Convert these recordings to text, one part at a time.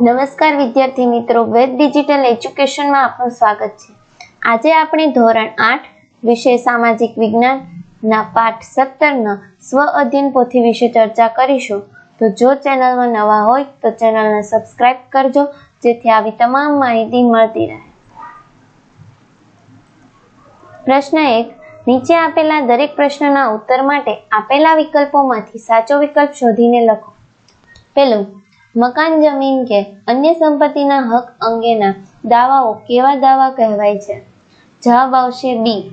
નમસ્કાર વિદ્યાર્થી મિત્રો, વેદ ડિજિટલ એજ્યુકેશનમાં આપનું સ્વાગત છે. આજે આપણે ધોરણ આઠ, વિષય સામાજિક વિજ્ઞાનના પાઠ સત્તરના સ્વ અધ્યયન પોથી વિશે ચર્ચા કરીશું. તો જો ચેનલમાં નવા હોય, તો ચેનલને સબસ્ક્રાઇબ કરજો, જેથી આવી તમામ માહિતી મળતી રહે. પ્રશ્ન એક, નીચે આપેલા દરેક પ્રશ્નના ઉત્તર માટે આપેલા વિકલ્પોમાંથી સાચો વિકલ્પ શોધીને લખો. પેલું મકાન જમીન કે અન્ય સંપત્તિના હક અંગેના દાવાઓ કેવા દાવા કહેવાય છે? જવાબ આવશે બી.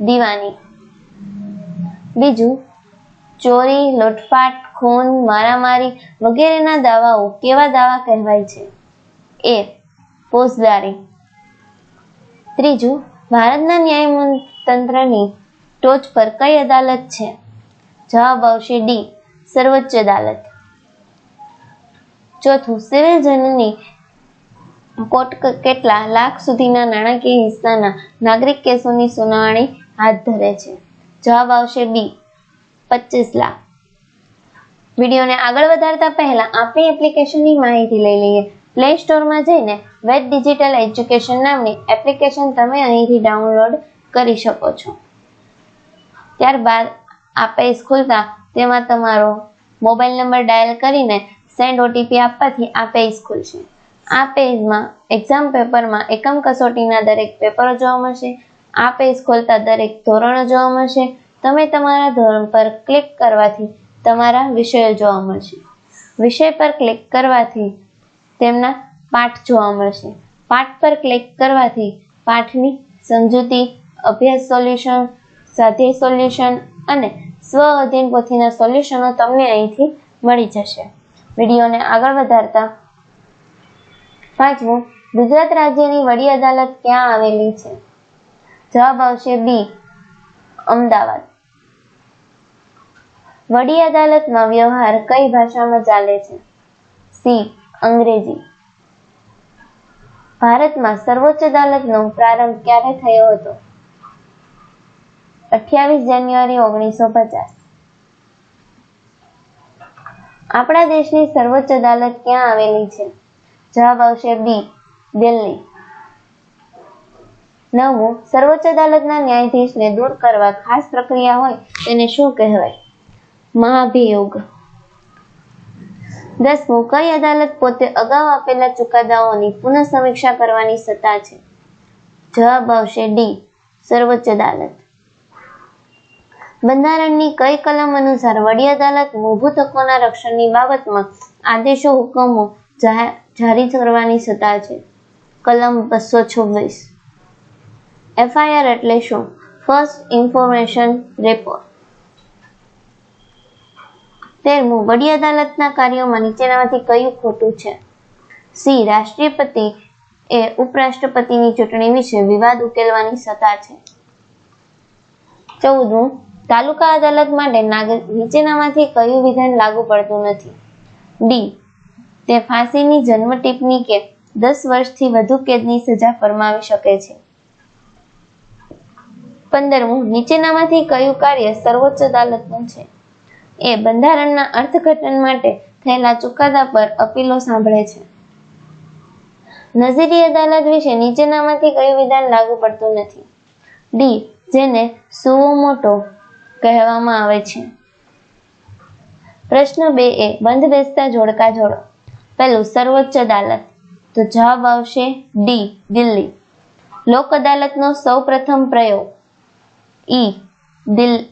દીવાની. બીજું, ચોરી, લૂંટફાટ, ખૂન, મારામારી વગેરેના દાવાઓ કેવા દાવા કહેવાય છે? એ. ફોજદારી. ત્રીજું, ભારતના ન્યાયતંત્રની ટોચ પર કઈ અદાલત છે? જવાબ આવશે ડી. સર્વોચ્ચ અદાલત. ચોથું સિવિલ જનની કોર્ટ કેટલા લાખ સુધીના નાણાકીય હિસ્સાના નાગરિક કેસોની સુનાવણી હાથ ધરે છે. જવાબ આવશે બી, પચીસ લાખ. વિડીયોને આગળ વધારતા પહેલા આપણી એપ્લિકેશનની માહિતી લઈ લઈએ. પ્લે સ્ટોરમાં જઈને વેદ ડિજિટલ એજ્યુકેશન નામની એપ્લિકેશન તમે અહીંથી ડાઉનલોડ કરી શકો છો. ત્યારબાદ આ પેજ ખોલતા તેમાં તમારો મોબાઈલ નંબર ડાયલ કરીને સેન્ડ ઓટીપી આપવાથી આ પેજ ખુલશે. આ પેજમાં એક્ઝામ પેપરમાં એકમ કસોટીના દરેક પેપરો જોવા મળશે. આ પેજ ખોલતા દરેક ધોરણો જોવા મળશે. તમે તમારા ધોરણ પર ક્લિક કરવાથી તમારા વિષયો જોવા મળશે. વિષય પર ક્લિક કરવાથી તેમના પાઠ જોવા મળશે. પાઠ પર ક્લિક કરવાથી પાઠની સમજૂતી, અભ્યાસ સોલ્યુશન સ્વાધ્યાય સોલ્યુશન અને સ્વ અધ્યયન પોથીના સોલ્યુશનો તમને અહીંથી મળી જશે. વિડીયોને આગળ વધારતા. પાંચમું, ગુજરાત રાજ્યની વડી અદાલત ક્યાં આવેલી છે? જવાબ આવશે બી, અમદાવાદ. વડી અદાલતમાં વ્યવહાર કઈ ભાષામાં ચાલે છે? સી, અંગ્રેજી. ભારતમાં સર્વોચ્ચ અદાલતનો પ્રારંભ ક્યારે થયો હતો? અઠ્યાવીસ જાન્યુઆરી ઓગણીસો પચાસ. આપણા દેશની સર્વોચ્ચ અદાલત ક્યાં આવેલી છે? જવાબ આવશે બી દિલ્હી. નવમું સર્વોચ્ચ અદાલતના ન્યાયાધીશને દૂર કરવા ખાસ પ્રક્રિયા હોય તેને શું કહેવાય? મહાભિયોગ. દસમું, કઈ અદાલત પોતે અગાઉ આપેલા ચુકાદાઓની પુનઃ સમીક્ષા કરવાની સત્તા છે? જવાબ આવશે ડી સર્વોચ્ચ અદાલત. બંધારણની કઈ કલમ અનુસાર વડી અદાલત મૂળભૂત હકોના રક્ષણની બાબતમાં આદેશો, હુકમો જારી કરવાની સત્તા છે. કલમ બસો છવ્વીસ. એફઆઈઆર એટલે શું? ફર્સ્ટ ઇન્ફોર્મેશન રેપોર્ટ તેરમું, વડી અદાલતના કાર્યોમાં નીચેનામાંથી કયું ખોટું છે? સી રાષ્ટ્રપતિ એ ઉપરાષ્ટ્રપતિની ચૂંટણી વિશે વિવાદ ઉકેલવાની સત્તા છે. ચૌદમું તાલુકા અદાલત માટે નીચેનામાંથી કયું વિધાન લાગુ પડતું નથી? ડી. તે ફાંસીની જન્મ ટીપની કે દસ વર્ષથી વધુ કેદની સજા ફરમાવી શકે છે. પંદરમું નીચેનામાંથી કયું કાર્ય સર્વોચ્ચ અદાલતનું છે? એ બંધારણના અર્થઘટન માટે થયેલા ચુકાદા પર અપીલો સાંભળે છે. નજીરી અદાલત વિશે નીચેનામાંથી કયું વિધાન લાગુ પડતું નથી? ડી. જેને સુઓ મોટો કહેવામાં આવે છે. પ્રશ્ન બે એ, બંધ બેસતા જોડકા જોડો. પહેલું, સર્વોચ્ચ અદાલત. તો જવાબ આવશે ડી, દિલ્હી. લોક અદાલતનો સૌ પ્રથમ પ્રયોગ. ઈ, દિલ,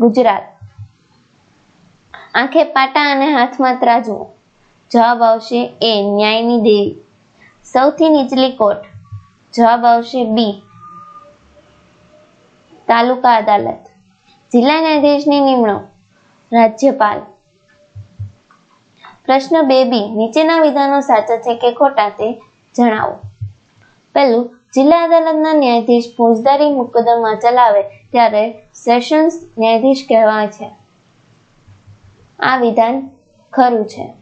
ગુજરાત. આંખે પાટા અને હાથમાં ત્રાજવો. જવાબ આવશે એ, ન્યાયની દેવી. સૌથી નીચલી કોર્ટ. જવાબ આવશે બી, તાલુકા અદાલત. જિલ્લા ન્યાયાધીશની નિમણૂક. રાજ્યપાલ. પ્રશ્ન બે બી, નીચેના વિધાનો સાચા છે કે ખોટા તે જણાવો. પહેલું, જિલ્લા અદાલતના ન્યાયાધીશ ફોજદારી મુકદ્દમા ચલાવે ત્યારે સેશન્સ ન્યાયાધીશ કહેવાય છે. આ વિધાન ખરું છે.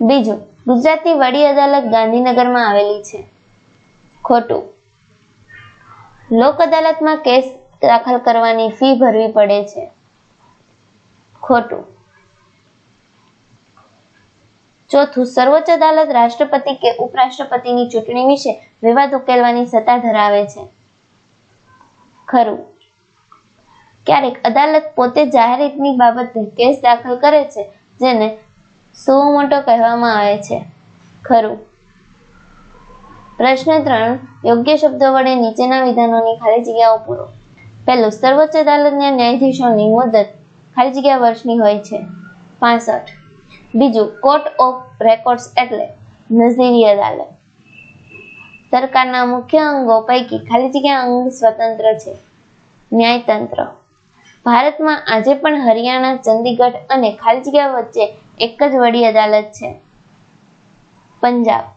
બીજું, ગુજરાતની વડી અદાલત ગાંધીનગરમાં આવેલી છે. ખોટું. લોક અદાલતમાં કેસ દાખલ કરવાની ફી ભરવી પડે છે. ખોટું. ચોથું, સર્વોચ્ચ અદાલત રાષ્ટ્રપતિ કે ઉપરાષ્ટ્રપતિની ચૂંટણી વિશે વિવાદ ઉકેલવાની સત્તા ધરાવે છે. ખરું. ક્યારેક અદાલત પોતે જાહેર હિતની બાબતે કેસ દાખલ કરે છે, જેને સો મોટો કહેવામાં આવે છે. ખરું. પ્રશ્ન ત્રણ, યોગ્ય શબ્દો વડે નીચેના વિધાનોની ખાલી જગ્યાઓ પૂરો. પહેલું સર્વોચ્ચ અદાલતના ન્યાયાધીશોની મુદત ખાલી જગ્યા વર્ષની હોય છે, પાસઠ. બીજું કોર્ટ ઓફ રેકોર્ડ્સ એટલે નઝીરી અદાલત. સરકારના મુખ્ય અંગો પૈકી ખાલી જગ્યા અંગ સ્વતંત્ર છે. ન્યાયતંત્ર. ભારતમાં આજે પણ હરિયાણા, ચંદીગઢ અને ખાલી જગ્યા વચ્ચે એક જ વડી અદાલત છે. પંજાબ.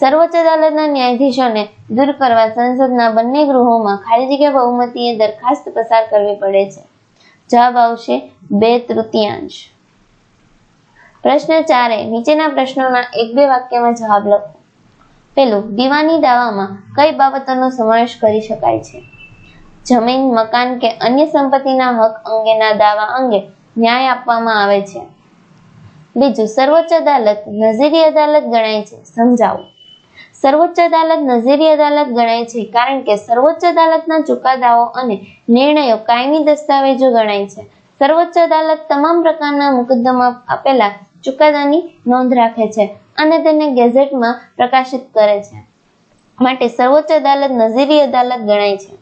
સર્વોચ્ચ અદાલતના ન્યાયાધીશોને દૂર કરવા સંસદના બંને ગૃહોમાં ખાલી જગ્યા બહુમતીએ દરખાસ્ત પસાર કરવી પડે છે. જવાબ આવશે બે તૃતીયાંશ. પ્રશ્ન ચારે, નીચેના પ્રશ્નોના એક બે વાક્યમાં જવાબ લખો પેલું દીવાની દાવામાં કઈ બાબતોનો સમાવેશ કરી શકાય છે? જમીન, મકાન કે અન્ય સંપત્તિના હક અંગેના દાવા અંગે ન્યાય આપવામાં આવે છે. બીજું, સર્વોચ્ચ અદાલત નઝીરી અદાલત ગણાય છે. સમજાવો. સર્વોચ્ચ અદાલત નઝીરી અદાલત ગણાય છે, કારણ કે સર્વોચ્ચ અદાલતના ચુકાદાઓ અને નિર્ણયો કાયમી દસ્તાવેજો ગણાય છે. સર્વોચ્ચ અદાલત તમામ પ્રકારના મુકદ્દમા આપેલા ચુકાદાની નોંધ રાખે છે અને તેને ગેઝેટમાં પ્રકાશિત કરે છે. માટે સર્વોચ્ચ અદાલત નઝીરી અદાલત ગણાય છે.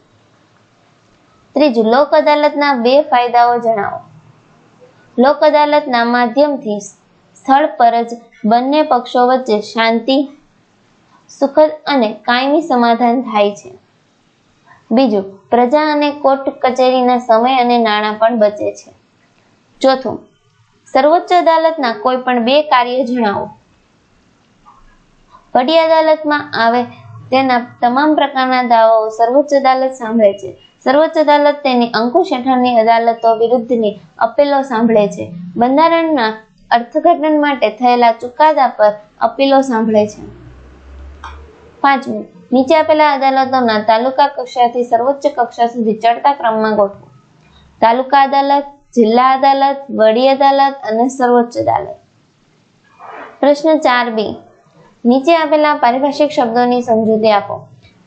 ત્રીજું, લોક અદાલતના બે ફાયદાઓ જણાવો. લોક અદાલતના માધ્યમથી સ્થળ પર જ બંને પક્ષો વચ્ચે શાંતિ સુખદ અને કાયમી સમાધાન થાય છે. બીજું, પ્રજા અને કોર્ટ કચેરીના સમય અને નાણાં પણ બચે છે. ચોથું, સર્વોચ્ચ અદાલતના કોઈ પણ બે કાર્ય જણાવો. વડી અદાલતમાં આવે તેના તમામ પ્રકારના દાવાઓ સર્વોચ્ચ અદાલત સાંભળે છે. સર્વોચ્ચ અદાલત તેની અંકુશ હેઠળની અદાલતો વિરુદ્ધની અપીલો સાંભળે છે. બંધારણના અર્થઘટન માટે થયેલા ચુકાદા પર અપીલો સાંભળે છે. પાંચમું નીચે આપેલા અદાલતોના તાલુકા કક્ષાથી સર્વોચ્ચ કક્ષા સુધી ચડતા ક્રમમાં ગોઠવો. તાલુકા અદાલત, જિલ્લા અદાલત, વડી અદાલત અને સર્વોચ્ચ અદાલત. પ્રશ્ન ચાર બી. નીચે આપેલા પારિભાષિક શબ્દોની સમજૂતી આપો.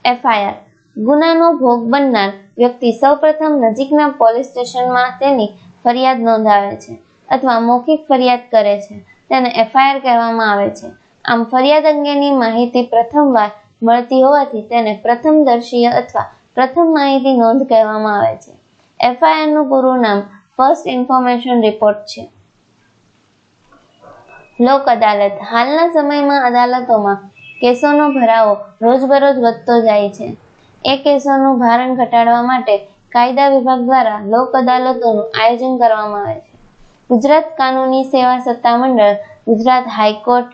એફઆઈઆર. ગુનાનો ભોગ બનનાર વ્યક્તિ સૌપ્રથમ નજીકના પોલીસ સ્ટેશનમાં તેની ફરિયાદ નોંધાવે છે અથવા મૌખિક ફરિયાદ કરે છે. તેને એફઆઈઆર કહેવામાં આવે છે. આમ ફરિયાદ અંગેની માહિતી પ્રથમવાર મળતી હોવાથી તેને પ્રથમદર્શીય અથવા પ્રથમ માહિતી નોંધ કહેવામાં આવે છે. એફઆઈઆરનું પૂરું નામ ફર્સ્ટ ઇન્ફોર્મેશન રિપોર્ટ છે. લોક અદાલત. હાલના સમયમાં અદાલતોમાં કેસોનો ભરાવો રોજબરોજ વધતો જાય છે. એ કેસોનું ભારણ ઘટાડવા માટે કાયદા વિભાગ દ્વારા લોક અદાલતોનું આયોજન કરવામાં આવે છે. ગુજરાત કાનૂની સેવા સત્તામંડળ ગુજરાત હાઈકોર્ટ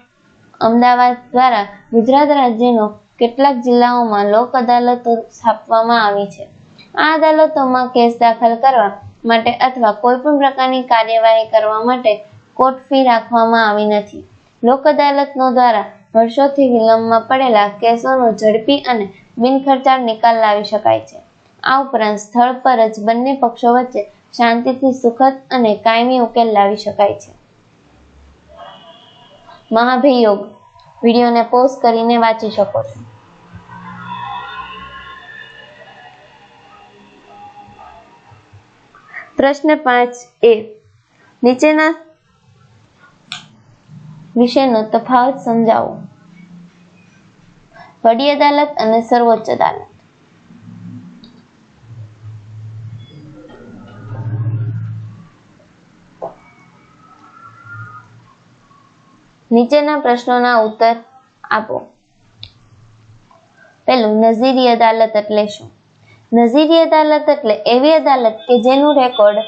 અમદાવાદ દ્વારા ગુજરાત રાજ્યનો કેટલાક જિલ્લાઓમાં લોક અદાલતો સ્થાપવામાં આવી છે. આ અદાલતોમાં કેસ દાખલ કરવા માટે અથવા કોઈ પણ પ્રકારની કાર્યવાહી કરવા માટે કોર્ટ ફી રાખવામાં આવી નથી. લોક અદાલતનો દ્વારા વર્ષોથી વિલંબમાં પડેલા કેસોનો ઝડપી અને બિનખર્ચાળ નિકાલ લાવી શકાય છે. આ ઉપરાંત સ્થળ પર જ બંને પક્ષો વચ્ચે શાંતિથી સુખદ અને કાયમી ઉકેલ લાવી શકાય છે. મહાભિયોગ. વિડીયોને પોઝ કરીને વાંચી શકો છો. પ્રશ્ન પાંચ એ, નીચેના વિશેનો તફાવત સમજાવો. વડી અદાલત અને સર્વોચ્ચ અદાલત. નીચેના પ્રશ્નોના ઉત્તર આપો. પેલું નઝીરી અદાલત એટલે શું? નઝીરી અદાલત એટલે એવી અદાલત કે જેનું રેકોર્ડ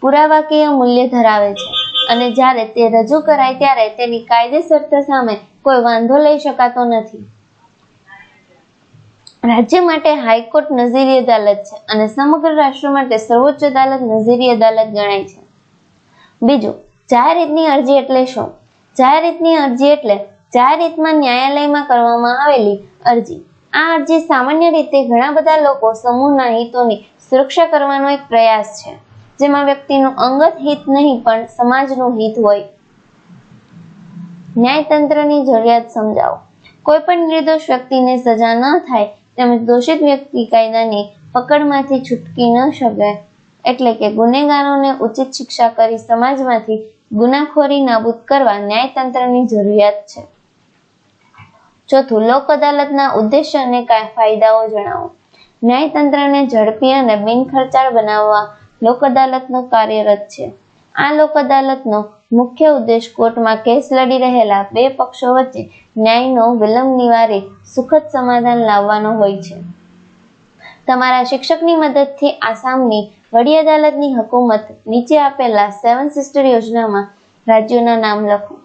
પુરાવાકીય મૂલ્ય ધરાવે છે અને જ્યારે તે રજૂ કરાય ત્યારે તેની કાયદેસરતા સામે કોઈ વાંધો લઈ શકાતો નથી. રાજ્ય માટે હાઈકોર્ટ નઝીરી અદાલત છે અને સમગ્ર રાષ્ટ્ર માટે સર્વોચ્ચ અદાલત નઝીરી અદાલત ગણાય છે. બીજું, જાહેર અરજી એટલે શું? જાહેર હિતની અરજી એટલે જાહેરહિતમાં ન્યાયાલયમાં કરવામાં આવેલી અરજી. આ અરજી સામાન્ય રીતે ઘણા બધા લોકો સમૂહના હિતોની સુરક્ષા કરવાનો એક પ્રયાસ છે, જેમાં વ્યક્તિનું અંગત હિત નહીં પણ સમાજનું હિત હોય. ન્યાયતંત્રની જરૂરિયાત સમજાવો. કોઈ પણ નિર્દોષ વ્યક્તિને સજા ન થાય તેમજ દોષિત વ્યક્તિ કાયદાની પકડમાંથી છૂટકી ન શકે, એટલે કે ગુનેગારોને ઉચિત શિક્ષા કરી સમાજમાંથી ગુનાખોરી નાબૂદ કરવા ન્યાયતંત્રની જરૂરિયાત છે. ચોથું, લોક અદાલતના ઉદ્દેશ્ય અને ફાયદાઓ જણાવો. ન્યાયતંત્રને ઝડપી અને બિનખર્ચાળ બનાવવા લોક અદાલતનો કાર્યરત છે. આ લોક અદાલતનો મુખ્ય ઉદ્દેશ કોર્ટમાં કેસ લડી રહેલા બે પક્ષો વચ્ચે ન્યાયનો વિલંબ નિવારી સુખદ સમાધાન લાવવાનો હોય છે. તમારા શિક્ષકની મદદથી આસામની વડી અદાલતની હકુમત નીચે આપેલા સેવન સિસ્ટર યોજનામાં રાજ્યોના નામ લખો.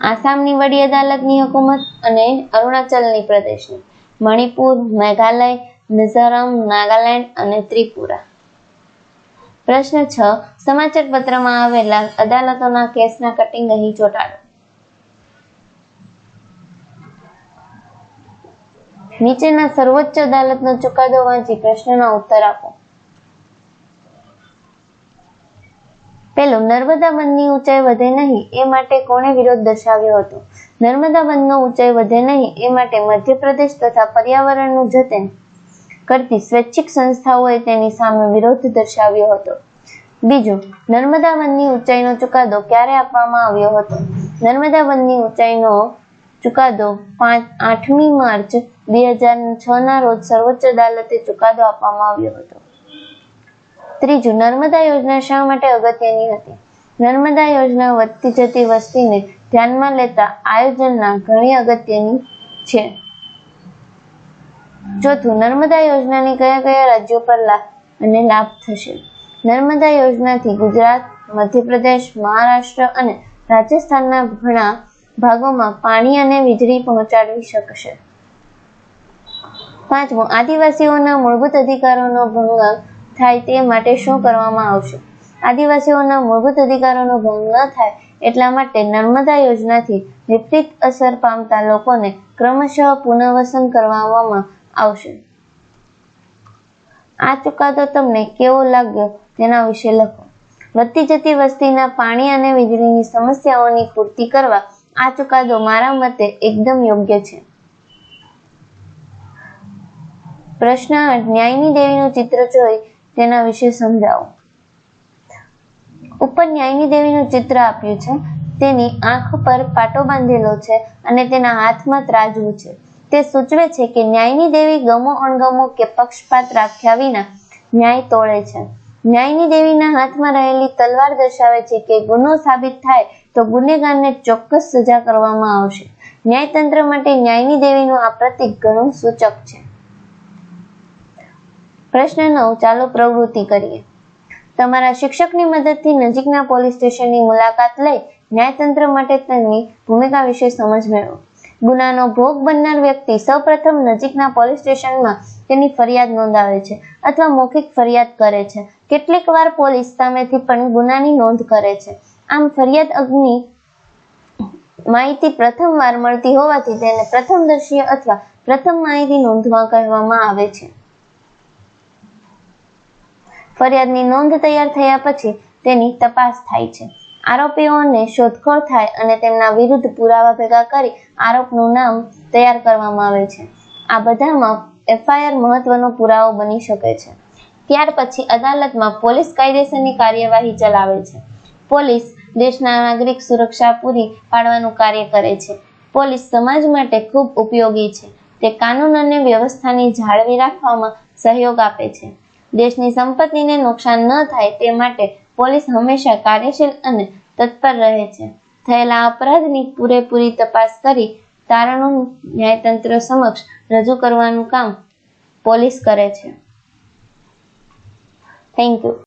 આસામની વડી અદાલતની હકુમત અને અરુણાચલની પ્રદેશની. મણિપુર, મેઘાલય, મિઝોરમ, નાગાલેન્ડ અને ત્રિપુરા. પ્રશ્ન છ. સમાચાર પત્રમાં આવેલા અદાલતોના કેસના કટિંગ અહીં ચોંટાડો. નીચેના સર્વોચ્ચ અદાલતનો ચુકાદો વાંચી પ્રશ્નનો ઉત્તર આપો. પેલું, નર્મદા બંધની ઊંચાઈ વધે નહીં એ માટે કોણે વિરોધ દર્શાવ્યો હતો? નર્મદા બંધનો ઊંચાઈ વધે નહીં એ માટે મધ્યપ્રદેશ તથા પર્યાવરણનું જતન કરતી સ્વૈચ્છિક સંસ્થાઓએ તેની સામે વિરોધ દર્શાવ્યો હતો. બીજું, નર્મદા બંધની ઊંચાઈનો ચુકાદો ક્યારે આપવામાં આવ્યો હતો? નર્મદા બંધની ઊંચાઈનો ચુકાદો પાંચ આઠમી માર્ચ બે હજાર છ ના રોજ સર્વોચ્ચ અદાલતે ચુકાદો આપવામાં આવ્યો હતો. ત્રીજું, નર્મદા યોજના શા માટે અગત્યની હતી? નર્મદા યોજના વધતી જતી વસ્તીને ધ્યાનમાં લેતા આયોજનના ઘણી અગત્યની છે. ચોથું, નર્મદા યોજનાની કયા કયા રાજ્યો પર લાભ અને લાભ થશે? નર્મદા યોજનાથી ગુજરાત, મધ્યપ્રદેશ, મહારાષ્ટ્ર અને રાજસ્થાનના ઘણા ભાગોમાં પાણી અને વીજળી પહોંચાડવી શકશે. પાંચમું, આદિવાસીઓના મૂળભૂત અધિકારોનો ભંગ થાય તે માટે શું કરવામાં આવશે? આદિવાસીઓના મૂળભૂત અધિકારોનો ભંગ ન થાય એટલા માટે નર્મદા યોજનાથી વિપરીત અસર પામતા લોકોને ક્રમશઃ પુનર્વસન કરવામાં આવશે. આ ચુકાદો તમને કેવો લાગ્યો તેના વિશે લખો. વધતી જતી વસ્તીના પાણી અને વીજળીની સમસ્યાઓની પૂર્તિ કરવા આ ચુકાદો મારા મતે એકદમ યોગ્ય છે. પ્રશ્ન ન્યાયની દેવીનું ચિત્ર જોઈ તેના વિશે સમજાવો. ઉપર ન્યાયની દેવીનું ચિત્ર આપ્યું છે. તેની આંખ પર પાટો બાંધેલો છે અને તેના હાથમાં ત્રાજવું છે. તે સૂચવે છે કે ન્યાયની દેવી ગમો અણગમો કે પક્ષપાત રાખ્યા વિના ન્યાય તોડે છે. ન્યાયની દેવીના હાથમાં રહેલી તલવાર દર્શાવે છે કે ગુનો સાબિત થાય તો ગુનેગારને ચોક્કસ સજા કરવામાં આવશે. ન્યાયતંત્ર માટે ન્યાયની દેવીનું આ પ્રતીક ઘણું સૂચક છે. પ્રશ્ન નવ ચાલો પ્રવૃત્તિ કરીએ. તમારા શિક્ષકની મદદથી નજીકના પોલીસ સ્ટેશનની મુલાકાત લઈ ન્યાયતંત્ર માટે તેમની ભૂમિકા વિશે સમજ મેળવો. ગુનાનો ભોગ બનનાર વ્યક્તિ સૌપ્રથમ નજીકના પોલીસ સ્ટેશનમાં તેની ફરિયાદ નોંધાવે છે અથવા મૌખિક ફરિયાદ કરે છે. કેટલીક વાર પોલીસ સામેથી પણ ગુનાની નોંધ કરે છે. આમ ફરિયાદ અગ્નિ માહિતી પ્રથમ વાર મળતી હોવાથી તેને પ્રથમદર્શીય અથવા પ્રથમ માહિતી નોંધવા કહેવામાં આવે છે. ફરિયાદની નોંધ તૈયાર થયા પછી તેની તપાસ થાય છે. આરોપીઓને શોધખોળ થાય અને તેમના વિરુદ્ધ પુરાવા ભેગા કરી આરોપનું નામ તૈયાર કરવામાં આવે છે. આ બધામાં એફઆઈઆર મહત્વનો પુરાવો બની શકે છે. ત્યાર પછી અદાલતમાં પોલીસ કાયદેસરની કાર્યવાહી ચલાવે છે. પોલીસ દેશના નાગરિક સુરક્ષા પૂરી પાડવાનું કાર્ય કરે છે. પોલીસ સમાજ માટે ખૂબ ઉપયોગી છે. તે કાનૂન અને વ્યવસ્થાની જાળવી રાખવામાં સહયોગ આપે છે. દેશની સંપત્તિને નુકસાન ન થાય તે માટે પોલીસ હંમેશા કાર્યશીલ અને તત્પર રહે છે. થયેલા અપરાધની પૂરેપૂરી તપાસ કરી તારણો ન્યાયતંત્ર સમક્ષ રજૂ કરવાનું કામ પોલીસ કરે છે. Thank you